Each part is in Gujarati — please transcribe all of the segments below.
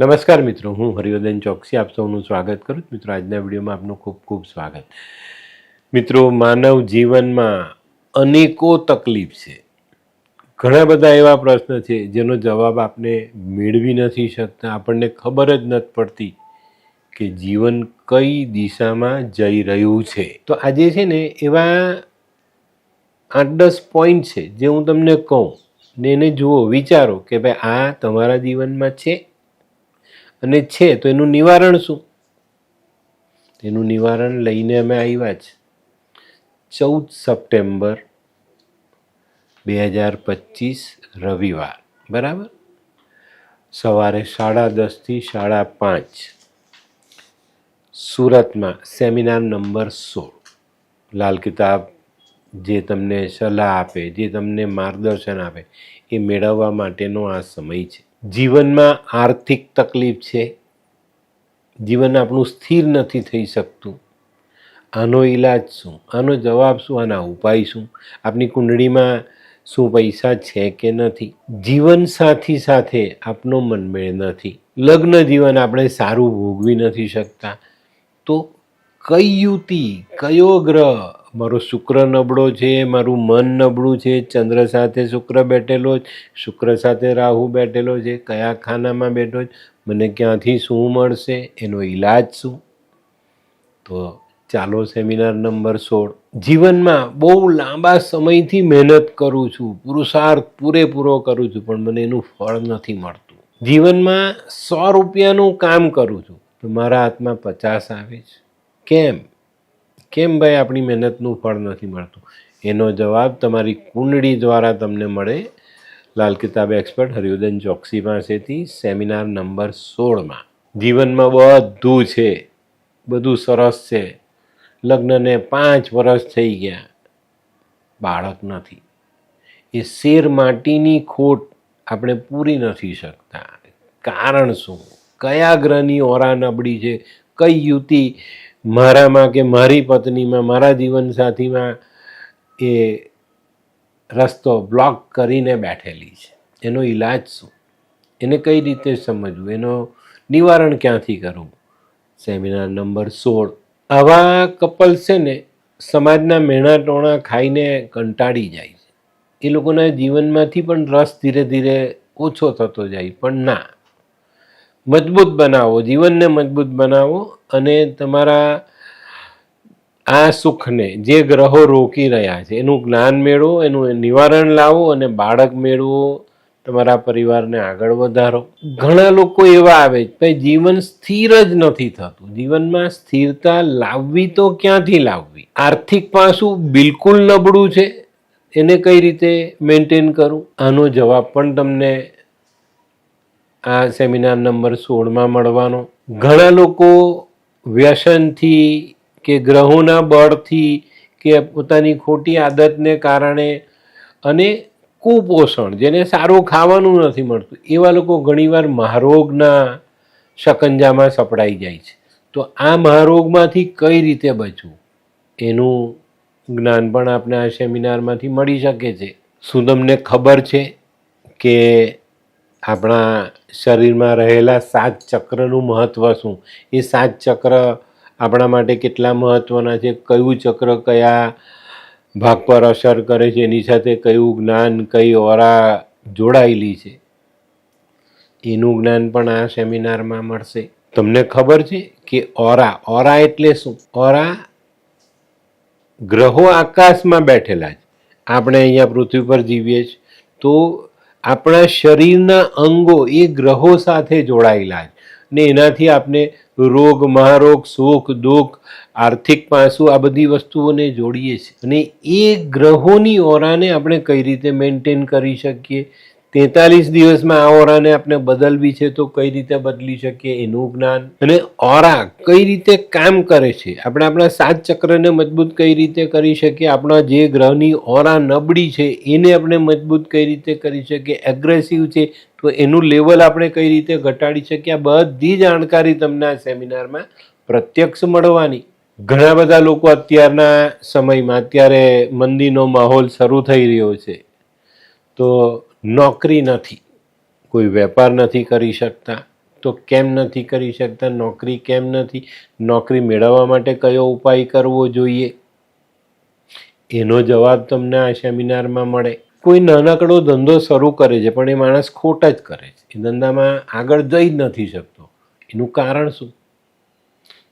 નમસ્કાર મિત્રો, હું હરિવર્ધન ચોકસી, આપ સૌનું સ્વાગત કરું છું. મિત્રો, આજના વિડીયોમાં આપનું ખૂબ ખૂબ સ્વાગત. મિત્રો, માનવ જીવનમાં અનેકો તકલીફ છે. ઘણા બધા એવા પ્રશ્ન છે, જેનો જવાબ આપણે મેળવી નથી શકતા, આપણને ખબર જ નથી પડતી કે જીવન કઈ દિશામાં જઈ રહ્યું છે. તો આજે છે ને, એવા આઠ દસ પોઈન્ટ છે, જે હું તમને કહું ને એને જુઓ, વિચારો કે ભાઈ આ તમારા જીવનમાં છે અને છે, તો એનું નિવારણ શું? એનું નિવારણ લઈને અમે આવ્યા છે. ચૌદ સપ્ટેમ્બર બે હજાર પચીસ, રવિવાર. બરાબર? સવારે સાડા દસથી સાડા પાંચ. સુરતમાં સેમિનાર નંબર સોળ. લાલ કિતાબ જે તમને સલાહ આપે, જે તમને માર્ગદર્શન આપે, એ મેળવવા માટેનો આ સમય છે. જીવનમાં આર્થિક તકલીફ છે. જીવન આપણું સ્થિર નથી થઈ શકતું. આનો ઈલાજ શું? આનો જવાબ શું? આના ઉપાય શું? આપની કુંડળીમાં શું પૈસા છે કે નથી? જીવન સાથી સાથે આપનો મનમેળ નથી. લગ્ન જીવન આપણે સારું ભોગવી નથી શકતા. તો કઈ યુતિ, કયો ગ્રહ મારો શુક્ર નબળો છે, મારું મન નબળું છે, ચંદ્ર સાથે શુક્ર બેઠેલો છે શુક્ર સાથે રાહુ બેઠેલો છે, કયા ખાનામાં બેઠો છે, મને ક્યાંથી શું મળશે, એનો ઈલાજ શું? તો ચાલો સેમિનાર નંબર સોળ. જીવનમાં બહુ લાંબા સમયથી મહેનત કરું છું, પુરુષાર્થ પૂરેપૂરો કરું છું, પણ મને એનું ફળ નથી મળતું. જીવનમાં સો રૂપિયાનું કામ કરું છું, તો મારા હાથમાં પચાસ આવે છે. કેમ? કેમ ભાઈ આપણી મહેનતનું ફળ નથી મળતું? એનો જવાબ તમારી કુંડળી દ્વારા તમને મળે. લાલ કિતાબ એક્સપર્ટ હરિવર્ધન ચોકસી પાસેથી, સેમિનાર નંબર સોળમાં. જીવનમાં બધું છે. બધું સરસ છે. લગ્નને પાંચ વર્ષ થઈ ગયા. બાળક નથી. એ શેર માટીની ખોટ આપણે પૂરી નથી શકતા. કારણ શું? કયા ગ્રહની ઓરા નબળી છે? કઈ યુતિ મારામાં કે મારી પત્નીમાં, મારા જીવનસાથીમાં એ રસ્તો બ્લોક કરીને બેઠેલી છે. એનો ઈલાજ શું? એને કઈ રીતે સમજવું? એનો નિવારણ ક્યાંથી કરવું? સેમિનાર નંબર સોળ. આવા કપલ છે ને, સમાજના મેણા ટોણા ખાઈને કંટાળી જાય છે. એ લોકોના જીવનમાંથી પણ રસ ધીરે ધીરે ઓછો થતો જાય, પણ ના. મજબૂત બનાવો, જીવનને મજબૂત બનાવો અને તમારા આ સુખને જે ગ્રહો રોકી રહ્યા છે, એનું જ્ઞાન મેળવો, એનું નિવારણ લાવો અને બાળક મેળવો, તમારા પરિવારને આગળ વધારો. ઘણા લોકો એવા આવે છે જીવન સ્થિર જ નથી થતું. જીવનમાં સ્થિરતા લાવવી તો ક્યાંથી લાવવી? આર્થિક પાસું બિલકુલ નબળું છે. એને કઈ રીતે મેન્ટેન કરું? આનો જવાબ પણ તમને આ સેમિનાર નંબર સોળમાં મળવાનો. ઘણા લોકો વ્યસનથી કે ગ્રહોના બળથી કે પોતાની ખોટી આદતને કારણે અને કુપોષણ, જેને સારું ખાવાનું નથી મળતું, એવા લોકો ઘણીવાર મહારોગના શકંજામાં સપડાઈ જાય છે. તો આ મહારોગમાંથી કઈ રીતે બચવું? એનું જ્ઞાન પણ આપણે આ સેમિનારમાંથી મળી શકે છે. શું તમને ખબર છે કે આપણા શરીરમાં રહેલા સાત ચક્રનું મહત્ત્વ શું? એ સાત ચક્ર આપણા માટે કેટલા મહત્ત્વના છે? કયું ચક્ર કયા ભાગ પર અસર કરે છે? એની સાથે કયું જ્ઞાન, કઈ ઓરા જોડાયેલી છે? એનું જ્ઞાન પણ આ સેમિનારમાં મળશે. તમને ખબર છે કે ઓરા ઓરા એટલે શું? ઓરા ગ્રહો આકાશમાં બેઠેલા છે. આપણે અહીંયા પૃથ્વી પર જીવીએ છીએ. તો આપણા શરીરના અંગો એ ગ્રહો સાથે જોડાયેલા છે. ને એનાથી આપણે રોગ, મહારોગ, સુખ, દુઃખ, આર્થિક પાસું આ બધી વસ્તુઓને જોડીએ છીએ. અને એ ગ્રહોની ઓરાને આપણે કઈ રીતે મેન્ટેન કરી શકીએ? તેતાલીસ દિવસમાં આ ઓરાને આપણે બદલવી છે તો કઈ રીતે બદલી શકીએ એનું જ્ઞાન? અને ઓરા કઈ રીતે કામ કરે છે? આપણે આપણા સાત ચક્રને મજબૂત કઈ રીતે કરી શકીએ? આપણા જે ગ્રહની ઓરા નબળી છે, એને આપણે મજબૂત કઈ રીતે કરી શકીએ? એગ્રેસિવ છે, તો એનું લેવલ આપણે કઈ રીતે ઘટાડી શકીએ? આ બધી જાણકારી તમને આ સેમિનારમાં પ્રત્યક્ષ મળવાની. ઘણા બધા લોકો અત્યારના સમયમાં, અત્યારે મંદીનો માહોલ શરૂ થઈ રહ્યો છે. તો નોકરી નથી. કોઈ વેપાર નથી કરી શકતા. તો કેમ નથી કરી શકતા? નોકરી કેમ નથી? નોકરી મેળવવા માટે કયો ઉપાય કરવો જોઈએ? એનો જવાબ તમને આ સેમિનારમાં મળે. કોઈ નાનકડો ધંધો શરૂ કરે છે, પણ એ માણસ ખોટ જ કરે છે. એ ધંધામાં આગળ જઈ જ નથી શકતો. એનું કારણ શું?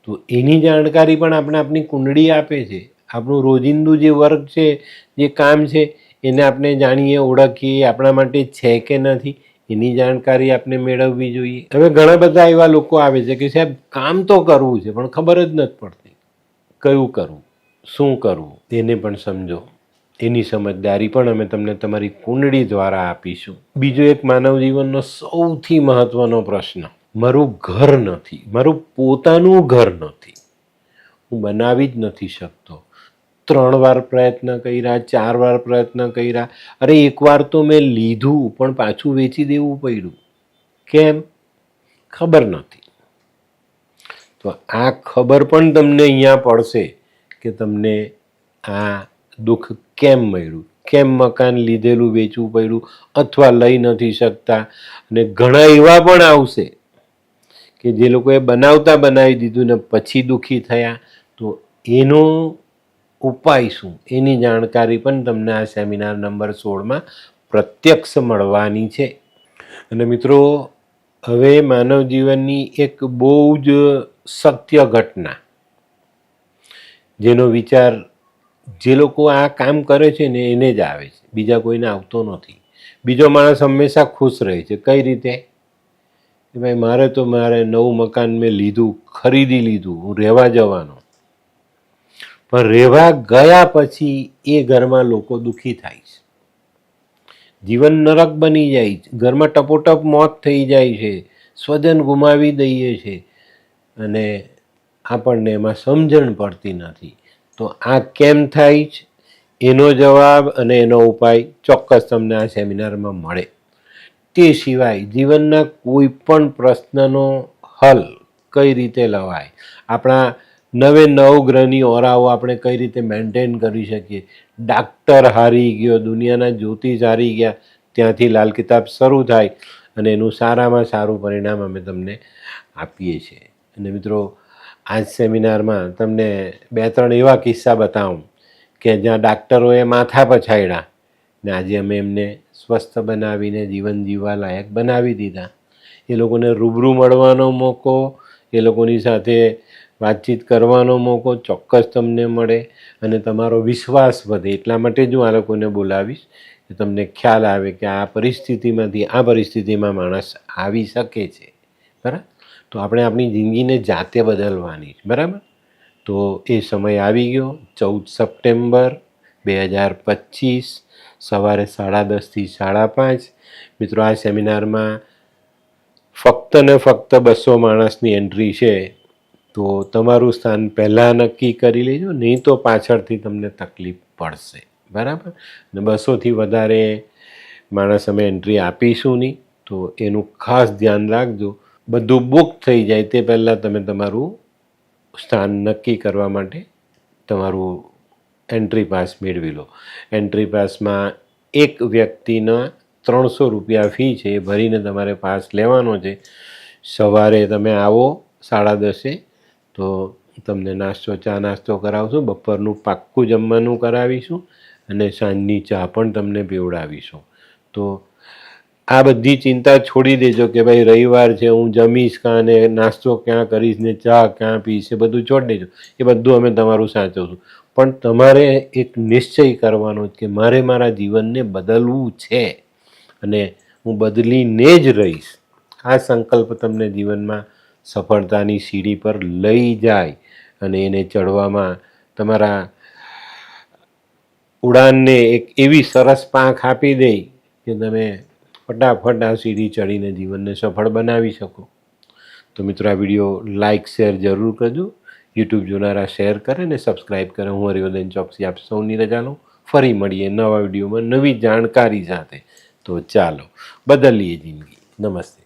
તો એની જાણકારી પણ આપણે આપણી કુંડળી આપે છે. આપણું રોજિંદુ જે વર્ક છે, જે કામ છે એને આપણે જાણીએ, ઓળખીએ, આપણા માટે છે કે નથી, એની જાણકારી આપણે મેળવવી જોઈએ. હવે ઘણા બધા એવા લોકો આવે છે કે, સાહેબ, કામ તો કરવું છે, પણ ખબર જ નથી પડતી. કયું કરવું? શું કરવું? તેને પણ સમજો. એની સમજદારી પણ અમે તમને તમારી કુંડળી દ્વારા આપીશું. બીજો એક માનવ જીવનનો સૌથી મહત્વનો પ્રશ્ન, મારું ઘર નથી, મારું પોતાનું ઘર નથી. હું બનાવી જ નથી શકતો. ત્રણ વાર પ્રયત્ન કર્યા, ચાર વાર પ્રયત્ન કર્યા. અરે એકવાર તો મેં લીધું, પણ પાછું વેચી દેવું પડ્યું. કેમ? ખબર નથી. તો આ ખબર પણ તમને અહીંયા પડશે કે તમને આ દુઃખ કેમ મળ્યું? કેમ મકાન લીધેલું વેચવું પડ્યું? અથવા લઈ નથી શકતા? અને ઘણા એવા પણ આવશે કે જે લોકોએ બનાવતા બનાવી દીધું ને પછી દુઃખી થયા. તો એનો ઉપાય શું એની જાણકારી પણ તમને આ સેમિનાર નંબર સોળમાં પ્રત્યક્ષ મળવાની છે. અને મિત્રો, હવે માનવ જીવનની એક બહુ જ સત્ય ઘટના. જેનો વિચાર જે લોકો આ કામ કરે છે ને એને જ આવે છે. બીજા કોઈને આવતો નથી. બીજો માણસ હંમેશા ખુશ રહે છે. કઈ રીતે? કે ભાઈ, મારે તો મારે નવું મકાન મેં લીધું, ખરીદી લીધું, હું રહેવા જવાનો. પણ રહેવા ગયા પછી એ ઘરમાં લોકો દુઃખી થાય છે. જીવન નરક બની જાય છે. ઘરમાં ટપોટપ મોત થઈ જાય છે. સ્વજન ગુમાવી દઈએ છે. અને આપણને એમાં સમજણ પડતી નથી. તો આ કેમ થાય છે? એનો જવાબ અને એનો ઉપાય ચોક્કસ તમને આ સેમિનારમાં મળે. તે સિવાય જીવનના કોઈ પણ પ્રશ્નનો હલ કઈ રીતે લવાય? આપણા નવે નવ ગ્રહની ઓરાઓ આપણે કઈ રીતે મેન્ટેન કરી શકીએ? ડાક્ટર હારી ગયો, દુનિયાના જ્યોતિષ હારી ગયા, ત્યાંથી લાલ કિતાબ શરૂ થાય અને એનું સારામાં સારું પરિણામ અમે તમને આપીએ છીએ. અને મિત્રો આ સેમિનારમાં તમને બે ત્રણ એવા કિસ્સા બતાવું કે જ્યાં ડાક્ટરોએ માથા પછાડ્યા ને આજે અમે એમને સ્વસ્થ બનાવીને જીવન જીવવા લાયક બનાવી દીધા. એ લોકોને રૂબરૂ મળવાનો મોકો, એ લોકોની સાથે વાતચીત કરવાનો મોકો ચોક્કસ તમને મળે અને તમારો વિશ્વાસ વધે. એટલા માટે જ હું આ લોકોને બોલાવીશ કે તમને ખ્યાલ આવે કે આ પરિસ્થિતિમાંથી, આ પરિસ્થિતિમાં માણસ આવી શકે છે. બરાબર? તો આપણે આપણી જિંદગીને જાતે બદલવાની બરાબર? તો એ સમય આવી ગયો. ચૌદ સપ્ટેમ્બર બે હજાર પચીસ સવારે સાડા દસથી સાડા પાંચ. મિત્રો, આ સેમિનારમાં ફક્ત ને ફક્ત બસો માણસની એન્ટ્રી છે. તો તમારું સ્થાન પહેલાં નક્કી કરી લેજો, નહીં તો પાછળથી તમને તકલીફ પડશે. બરાબર? ને બસોથી વધારે માણસ અમે એન્ટ્રી આપીશું નહીં, તો એનું ખાસ ધ્યાન રાખજો. બધું બુક થઈ જાય તે પહેલાં તમે તમારું સ્થાન નક્કી કરવા માટે તમારું એન્ટ્રી પાસ મેળવી લો. એન્ટ્રી પાસમાં એક વ્યક્તિના ત્રણસો રૂપિયા ફી છે, એ ભરીને તમારે પાસ લેવાનો છે. સવારે તમે આવો સાડા દસે તો તમને નાસ્તો, ચા નાસ્તો કરાવશું, બપોરનું પાક્કું જમવાનું કરાવીશું અને સાંજની ચા પણ તમને પીવડાવીશું. તો આ બધી ચિંતા છોડી દેજો કે ભાઈ રવિવાર છે, હું જમીશ કાં ને નાસ્તો ક્યાં કરીશ ને ચા ક્યાં પીશ એ બધું છોડી દેજો. એ બધું અમે તમારું સાચવશું. પણ તમારે એક નિશ્ચય કરવાનો કે મારે મારા જીવનને બદલવું છે અને હું બદલીને જ રહીશ. આ સંકલ્પ તમને જીવનમાં સફળતાની સીડી પર લઈ જાય અને એને ચડવામાં તમારા ઉડાનને એક એવી સરસ પાંખ આપી દે કે તમે ફટાફટ આ સીડી ચડીને જીવનને સફળ બનાવી શકો. તો મિત્રો, આ વીડિયો લાઇક શેર જરૂર કરજો. યુટ્યુબ જોનારા શેર કરે ને સબસ્ક્રાઈબ કરે. હું હરિવર્ધન ચોકસી આપ સૌની રજા લઉં. ફરી મળીએ નવા વિડીયોમાં નવી જાણકારી સાથે. તો ચાલો, બદલીએ જિંદગી. નમસ્તે.